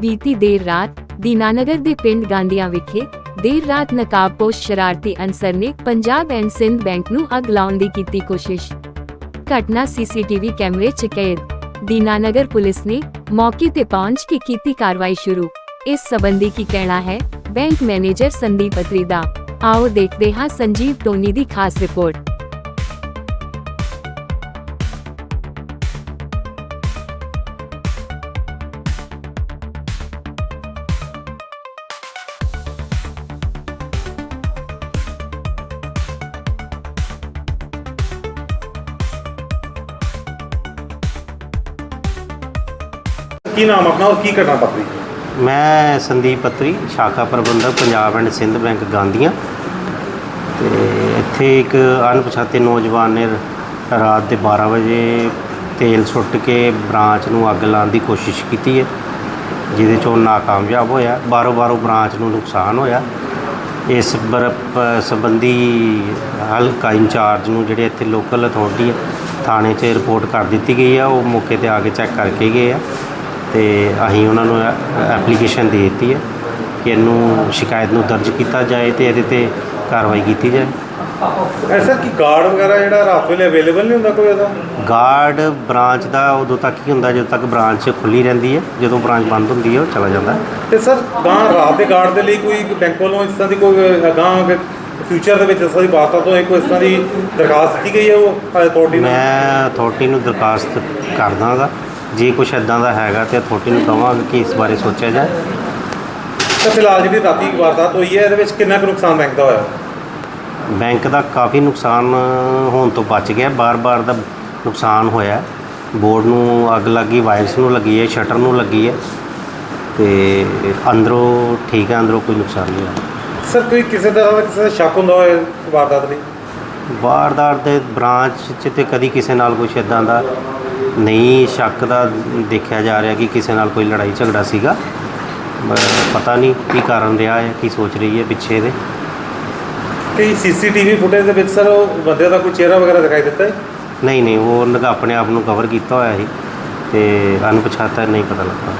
ਬੀਤੀ ਦੇਰ ਰਾਤ ਦੀਨਾਨਗਰ ਦੇ ਪਿੰਡ ਗਾਂਧੀਆਂ ਵਿਖੇ ਦੇਰ ਰਾਤ ਨਕਾਬਪੋਸ਼ ਸ਼ਰਾਰਤੀ ਅਨਸਰ ਨੇ ਪੰਜਾਬ ਐਂਡ ਸਿੰਧ ਬੈਂਕ ਨੂੰ ਅੱਗ ਲਾਉਣ ਦੀ ਕੀਤੀ ਕੋਸ਼ਿਸ਼। ਘਟਨਾ ਸੀਸੀਟੀਵੀ ਕੈਮਰੇ 'ਚ ਕੈਦ। ਦੀਨਾਨਗਰ ਪੁਲਿਸ ਨੇ ਮੌਕੇ ਤੇ ਪਹੁੰਚ ਕੇ ਕੀਤੀ ਕਾਰਵਾਈ ਸ਼ੁਰੂ। ਇਸ ਸਬੰਧੀ ਕੀ ਕਹਿਣਾ ਹੈ, ਬੈਂਕ ਮੈਨੇਜਰ ਸੰਦੀਪ ਅਤਰੀ ਦਾ। ਆਓ ਦੇਖਦੇ ਹਾਂ ਸੰਜੀਵ ਟੋਨੀ ਦੀ ਖਾਸ ਰਿਪੋਰਟ। ਕੀ ਨਾਮ ਆਪਣਾ ਔਰ ਕੀ ਘਟਨਾ ਵਾਪਰੀ? ਮੈਂ ਸੰਦੀਪ ਪੱਤਰੀ, ਸ਼ਾਖਾ ਪ੍ਰਬੰਧਕ, ਪੰਜਾਬ ਐਂਡ ਸਿੰਧ ਬੈਂਕ ਗਾਂਧੀਆਂ। ਤੇ ਇੱਥੇ ਇੱਕ ਅਣਪਛਾਤੇ ਨੌਜਵਾਨ ਨੇ ਰਾਤ ਦੇ 12 ਵਜੇ ਤੇਲ ਸੁੱਟ ਕੇ ਬ੍ਰਾਂਚ ਨੂੰ ਅੱਗ ਲਾਉਣ ਦੀ ਕੋਸ਼ਿਸ਼ ਕੀਤੀ ਹੈ, ਜਿਹਦੇ 'ਚ ਉਹ ਨਾਕਾਮਯਾਬ ਹੋਇਆ। ਬਾਰੋ ਬਾਰੋ ਬ੍ਰਾਂਚ ਨੂੰ ਨੁਕਸਾਨ ਹੋਇਆ। ਇਸ ਬਰ ਸੰਬੰਧੀ ਹਲਕਾ ਇੰਚਾਰਜ ਨੂੰ ਜਿਹੜੇ ਇੱਥੇ ਲੋਕਲ ਅਥਾਰਟੀ ਥਾਣੇ 'ਚ ਰਿਪੋਰਟ ਕਰ ਦਿੱਤੀ ਗਈ ਆ ਉਹ ਮੌਕੇ ਤੇ ਆ ਕੇ ਚੈੱਕ ਕਰਕੇ ਗਏ ਆ ਤੇ ਅਸੀਂ ਉਹਨਾਂ ਨੂੰ ਐਪਲੀਕੇਸ਼ਨ ਦੇ ਦਿੱਤੀ ਹੈ ਕਿ ਇਹਨੂੰ ਸ਼ਿਕਾਇਤ ਨੂੰ ਦਰਜ ਕੀਤਾ ਜਾਏ ਤੇ ਇਹਦੇ ਤੇ ਕਾਰਵਾਈ ਕੀਤੀ ਜਾਏ। ਐਸਾ ਕੀ ਗਾਰਡ ਵਗੈਰਾ ਜਿਹੜਾ ਰਾਤ ਵੇਲੇ ਅਵੇਲੇਬਲ ਨਹੀਂ ਹੁੰਦਾ ਕੋਈ ਇਹਦਾ ਗਾਰਡ ਬ੍ਰਾਂਚ ਦਾ ਉਦੋਂ ਤੱਕ ਹੀ ਹੁੰਦਾ ਜਦੋਂ ਤੱਕ ਬ੍ਰਾਂਚ ਖੁੱਲੀ ਰਹਿੰਦੀ ਹੈ ਜਦੋਂ ਬ੍ਰਾਂਚ ਬੰਦ ਹੁੰਦੀ ਹੈ ਉਹ ਚਲਾ ਜਾਂਦਾ। ਤੇ ਸਰ ਗਾਂ ਰਾਤ ਦੇ ਗਾਰਡ ਦੇ ਲਈ ਕੋਈ ਬੈਂਕ ਵੱਲੋਂ ਇਸ ਤਰ੍ਹਾਂ ਦੀ ਕੋਈ ਗਾਂ ਫਿਊਚਰ ਦੇ ਵਿੱਚ ਇਸ ਤਰ੍ਹਾਂ ਦੀ ਤੋਂ ਕੋਈ ਇਸ ਤਰ੍ਹਾਂ ਦੀ ਦਰਖਾਸਤ ਦਿੱਤੀ ਗਈ ਹੈ ਉਹ ਅਥਾਰਟੀ ਨੂੰ? ਮੈਂ ਅਥਾਰਟੀ ਨੂੰ ਦਰਖਾਸਤ ਕਰਦਾਗਾ। ਜੇ ਕੁਝ ਇਦਾਂ ਦਾ ਹੈਗਾ ਤੇ ਅਥਾਰਟੀ ਨੂੰ ਕਹਾਂਗਾ ਕਿ ਇਸ ਬਾਰੇ ਸੋਚਿਆ ਜਾਏ। ਤੇ ਫਿਲਹਾਲ ਜਿਹੜੀ ਰਾਤੀ ਵਾਰਦਾਤ ਹੋਈ ਹੈ ਇਹਦੇ ਵਿੱਚ ਕਿੰਨਾ ਕੁ ਨੁਕਸਾਨ ਬੈਂਕ ਦਾ ਹੋਇਆ? ਬੈਂਕ ਦਾ ਕਾਫੀ ਨੁਕਸਾਨ ਹੋਣ ਤੋਂ ਬਚ ਗਿਆ। ਬਾਰ-ਬਾਰ ਦਾ ਨੁਕਸਾਨ ਹੋਇਆ। ਬੋਰਡ ਨੂੰ ਅੱਗ ਲੱਗੀ ਵਾਇਰਸ ਨੂੰ ਲੱਗੀ ਹੈ ਸ਼ਟਰ ਨੂੰ ਲੱਗੀ ਹੈ। ਤੇ ਅੰਦਰੋਂ ਠੀਕ ਹੈ ਅੰਦਰੋਂ ਕੋਈ ਨੁਕਸਾਨ ਨਹੀਂ ਹੋਇਆ। ਸਰ ਕੋਈ ਕਿਸੇ ਤਰ੍ਹਾਂ ਦਾ ਕਿਸੇ ਦਾ ਸ਼ੱਕ ਹੁੰਦਾ ਹੋਏ ਵਾਰਦਾਤ ਲਈ? ਵਾਰਦਾਤ ਦੇ ਬ੍ਰਾਂਚ 'ਚ ਤੇ ਕਦੀ ਕਿਸੇ ਨਾਲ ਕੁਛ ਇਦਾਂ ਦਾ ਨਹੀਂ ਸ਼ੱਕ ਦਾ ਦੇਖਿਆ ਜਾ ਰਿਹਾ ਕਿ ਕਿਸੇ ਨਾਲ ਕੋਈ ਲੜਾਈ ਝਗੜਾ ਸੀਗਾ। ਪਤਾ ਨਹੀਂ ਕੀ ਕਾਰਨ ਰਿਹਾ ਹੈ ਕੀ ਸੋਚ ਰਹੀ ਹੈ ਪਿੱਛੇ ਦੇ। ਕਿ ਸੀਸੀਟੀਵੀ ਫੁਟੇਜ ਦੇ ਵਿੱਚ ਸਰ ਉਹ ਬੰਦੇ ਦਾ ਕੋਈ ਚਿਹਰਾ ਵਗੈਰਾ ਦਿਖਾਈ ਦਿੱਤਾ ਹੈ? ਨਹੀਂ ਨਹੀਂ ਉਹ ਉਹਨਾਂ ਦਾ ਆਪਣੇ ਆਪ ਨੂੰ ਕਵਰ ਕੀਤਾ ਹੋਇਆ ਸੀ ਤੇ ਅਣਪਛਾਤਾ ਨਹੀਂ ਪਤਾ ਲੱਗਾ।